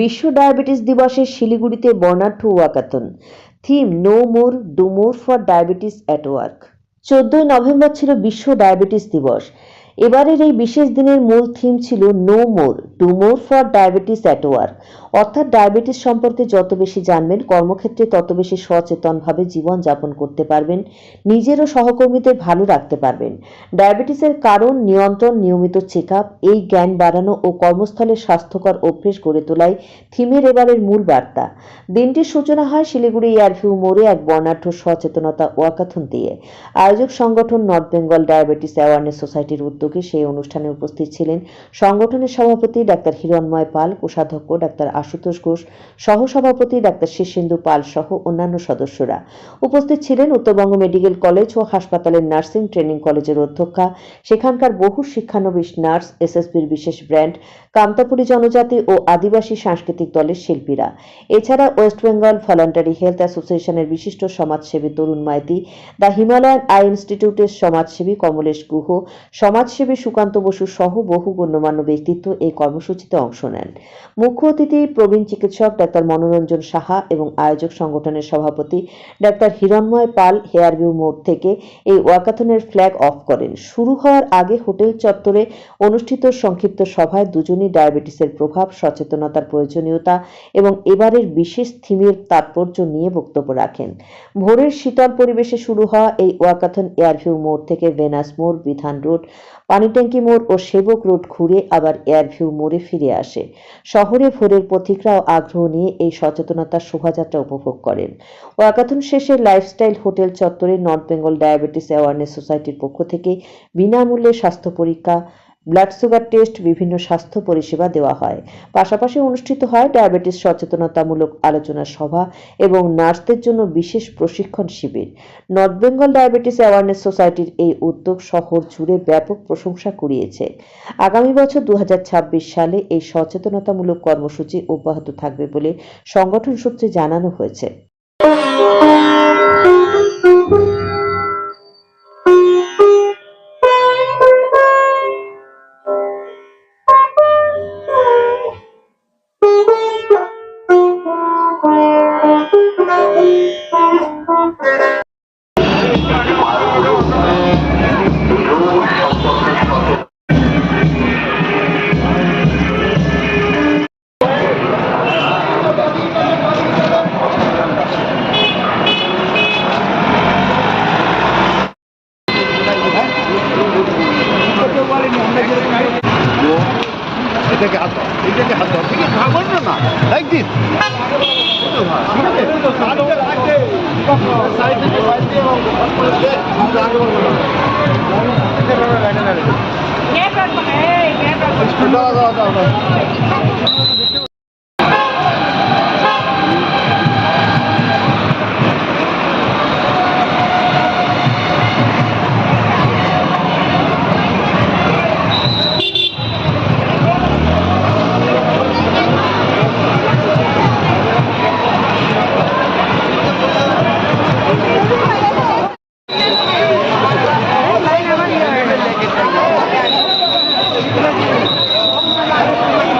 বিশ্ব ডায়াবেটিস দিবসে শিলিগুড়িতে বর্ণাঢ্য walkathon theme, no more, do more for diabetes at work. চোদ্দই নভেম্বর ছিল বিশ্ব ডায়াবেটিস দিবস। এবারের এই বিশেষ দিনের মূল থিম ছিল no more, do more for diabetes at work. অর্থাৎ ডায়াবেটিস সম্পর্কে যত বেশি জানবেন, কর্মক্ষেত্রে তত বেশি সচেতনভাবে জীবন যাপন করতে পারবেন, নিজের ও সহকর্মীদের ভালো রাখতে পারবেন। ডায়াবেটিসের কারণ, নিয়ন্ত্রণ, নিয়মিত চেক এই জ্ঞান বাড়ানো ও কর্মস্থলে স্বাস্থ্যকর অভ্যেস গড়ে তোলাই থিমের এবারের মূল বার্তা। দিনটির সূচনা হয় শিলিগুড়ি এয়ারভিউ মোড়ে এক বর্ণাঢ্য সচেতনতা ওয়াকাথন দিয়ে। আয়োজক সংগঠন নর্থ বেঙ্গল ডায়াবেটিস অ্যাওয়ারনেস সোসাইটির উদ্যোগে সেই অনুষ্ঠানে উপস্থিত ছিলেন সংগঠনের সভাপতি ডাক্তার হিরণময় পাল, কোষাধ্যক্ষ ডাক্তার আশুতোষ ঘোষ, সহসভাপতি ডাক্তার শীর্ষেন্দু পাল সহ অন্যান্য সদস্যরা উপস্থিত ছিলেন উত্তরবঙ্গ মেডিকেল কলেজ ও হাসপাতালের নার্সিং ট্রেনিং কলেজের অধ্যক্ষা। সেখানকার বহু শিক্ষানবিশ নার্স, এসএসবির বিশেষ ব্র্যান্ড কামতাপুরী জনজাতি ও আদিবাসী সাংস্কৃতিক দলের শিল্পীরা। এছাড়া ওয়েস্ট বেঙ্গল ভলান্টারি হেলথ অ্যাসোসিয়েশনের বিশিষ্ট সমাজসেবী Tarun Maiti, the Himalayan eye ইনস্টিটিউটের সমাজসেবী কমলেশ গুহ, সমাজসেবী সুকান্ত বসু সহ বহু গণ্যমান্য ব্যক্তিত্ব এই কর্মসূচিতে অংশ নেন। মুখ্য অতিথি প্রবীণ চিকিৎসক ডাক্তার মনোরঞ্জন সাহা এবং আয়োজক সংগঠনের সভাপতি ডাক্তার হিরণময় পাল হেয়ারভিউ মোড় থেকে এই ওয়াকাথনের ফ্ল্যাগ অফ করেন। শুরু হওয়ার আগে হোটেল চত্বরে অনুষ্ঠিত সংক্ষিপ্ত সভায় দুজনই ডায়াবেটিসের প্রভাব, সচেতনতার প্রয়োজনীয়তা এবং এবারের বিশেষ থিমের তাৎপর্য নিয়ে বক্তব্য রাখেন। ভোরের শীতল পরিবেশে শুরু হওয়া এই ওয়াকাথন এয়ারভিউ মোড় থেকে ভেনাস মোড়, বিধান রোড, পানিট্যাঙ্কি মোড় ও সেবক রোড ঘুরে আবার এয়ারভিউ মোড়ে ফিরে আসে। শহরে ভোরের পথিকরাও আগ্রহ নিয়ে এই সচেতনতার শোভাযাত্রা উপভোগ করেন। ওয়াকাথন শেষে লাইফস্টাইল হোটেল চত্বরে নর্থ বেঙ্গল ডায়াবেটিস অ্যাওয়ারনেস সোসাইটির পক্ষ থেকে বিনামূল্যে স্বাস্থ্য পরীক্ষা ব্লাড সুগার টেস্ট, বিভিন্ন স্বাস্থ্য পরিষেবা দেওয়া হয়। পাশাপাশি অনুষ্ঠিত হয় ডায়াবেটিস সচেতনতামূলক আলোচনা সভা এবং নার্সদের জন্য বিশেষ প্রশিক্ষণ শিবির। নর্থ বেঙ্গল ডায়াবেটিস অ্যাওয়ারনেস সোসাইটির এই উদ্যোগ শহর জুড়ে ব্যাপক প্রশংসা কুড়িয়েছে। আগামী বছর দু হাজার ছাব্বিশ সালে এই সচেতনতামূলক কর্মসূচি অব্যাহত থাকবে বলে সংগঠন সূত্রে জানানো হয়েছে। like this. கேப் ஆட் பண்ணு கேப் ஆட் பண்ணு Thank you.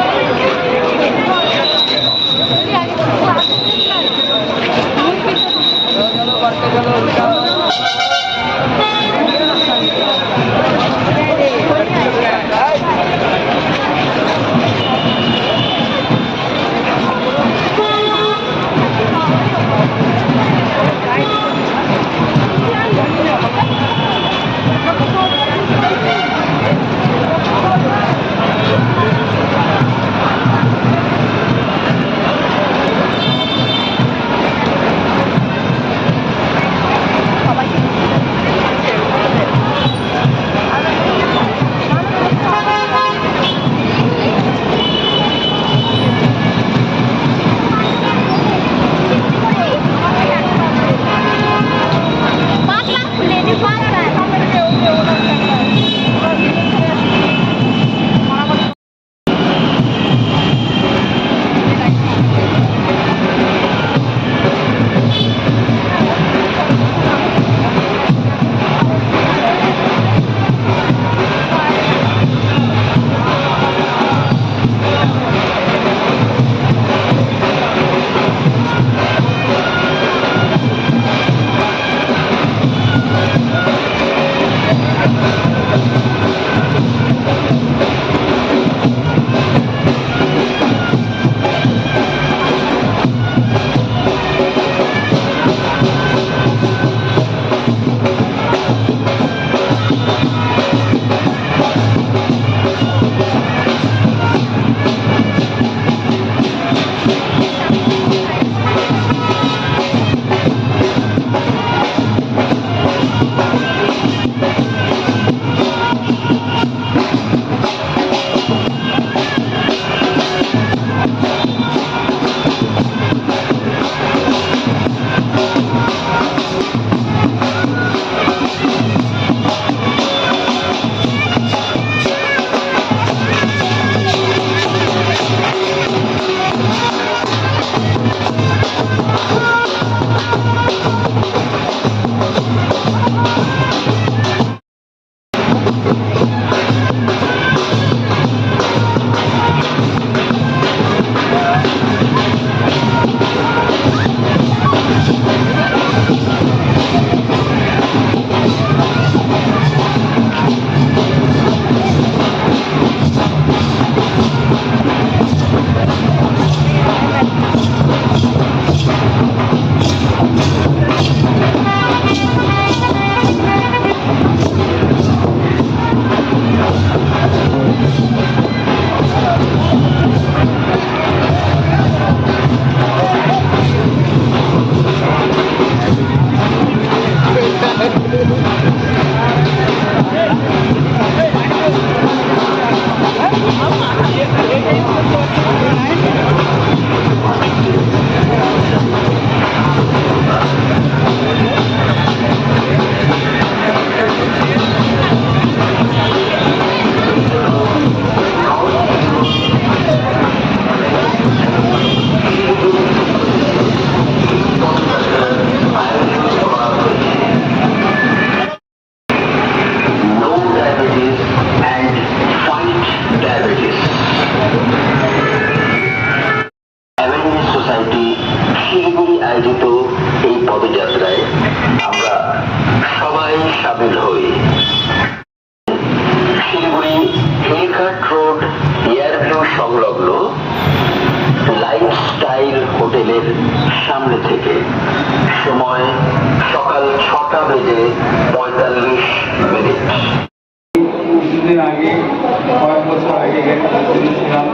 প্রেসিডেন্ট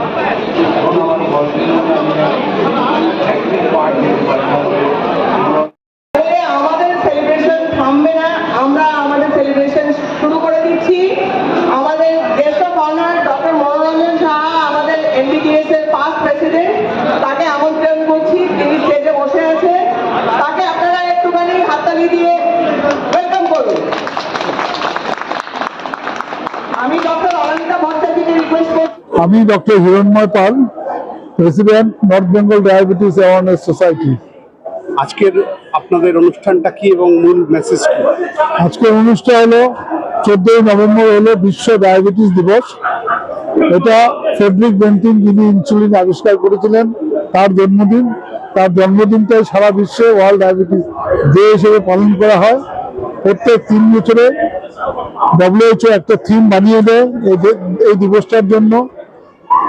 এখন আমার বয়সের জন্য আমি একদিন আমি doctor Hiranmoy Pal president North Bengal diabetes awareness society আজকের আপনাদের অনুষ্ঠানটা কি এবং মূল মেসেজ কি? আজকের অনুষ্ঠান হলো চোদ্দই নভেম্বর হলো বিশ্ব ডায়াবেটিস দিবস। এটা ফেডরিক বেন্টিন যিনি ইনসুলিন আবিষ্কার করেছিলেন তার জন্মদিন। তার জন্মদিনটাই সারা বিশ্বে ওয়ার্ল্ড ডায়াবেটিস ডে হিসেবে পালন করা হয়। প্রত্যেক তিন বছরে ডব্লিউএইচও একটা থিম বানিয়ে দেয় এই দিবসটার জন্য।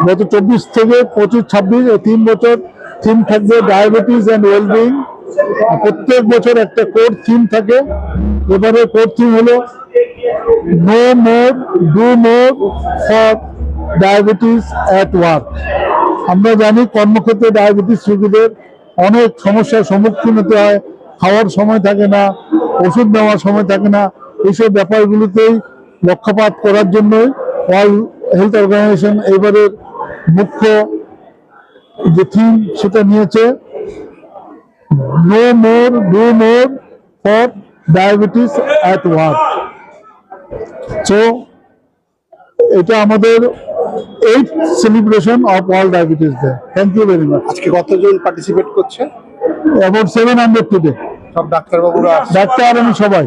গত চব্বিশ থেকে পঁচিশ, ছাব্বিশ তিন বছর থিম থাকবে ডায়াবেটিস অ্যান্ড ওয়েলবিং প্রত্যেক বছর একটা কোর থিম থাকে। এবারে কোর থিম হলো no more, do more for diabetes at work আমরা জানি কর্মক্ষেত্রে ডায়াবেটিস রোগীদের অনেক সমস্যার সম্মুখীন হতে হয়। খাওয়ার সময় থাকে না, ওষুধ নেওয়ার সময় থাকে না। এইসব ব্যাপারগুলোতেই লক্ষ্যপাত করার জন্যই ওয়ার্ল্ড হেলথ অর্গানাইজেশন এবারের মুখ্য যে থিম সেটা নিয়েছে no more do more for diabetes at work so এটা আমাদের eight celebration of world diabetes day thank you very much আজকে কতজন পার্টিসিপেট করছে? অ্যাবাউট সেভেন হান্ড্রেড টুডে সব ডাক্তারবাবুরা। ডাক্তার আমি সবাই।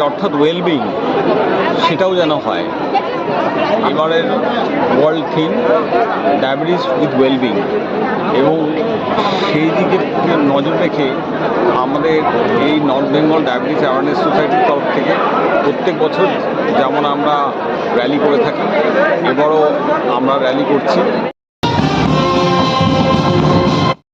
থাকে অর্থাৎ ওয়েলবিং সেটাও যেন হয়। এবারের world theme diabetes with wellbeing এবং সেই দিকে নজর রেখে আমাদের এই নর্থ বেঙ্গল ডায়াবেটিস অ্যাওয়ারনেস সোসাইটির তরফ থেকে প্রত্যেক বছর যেমন আমরা র্যালি করে থাকি, এবারও আমরা র্যালি করছি।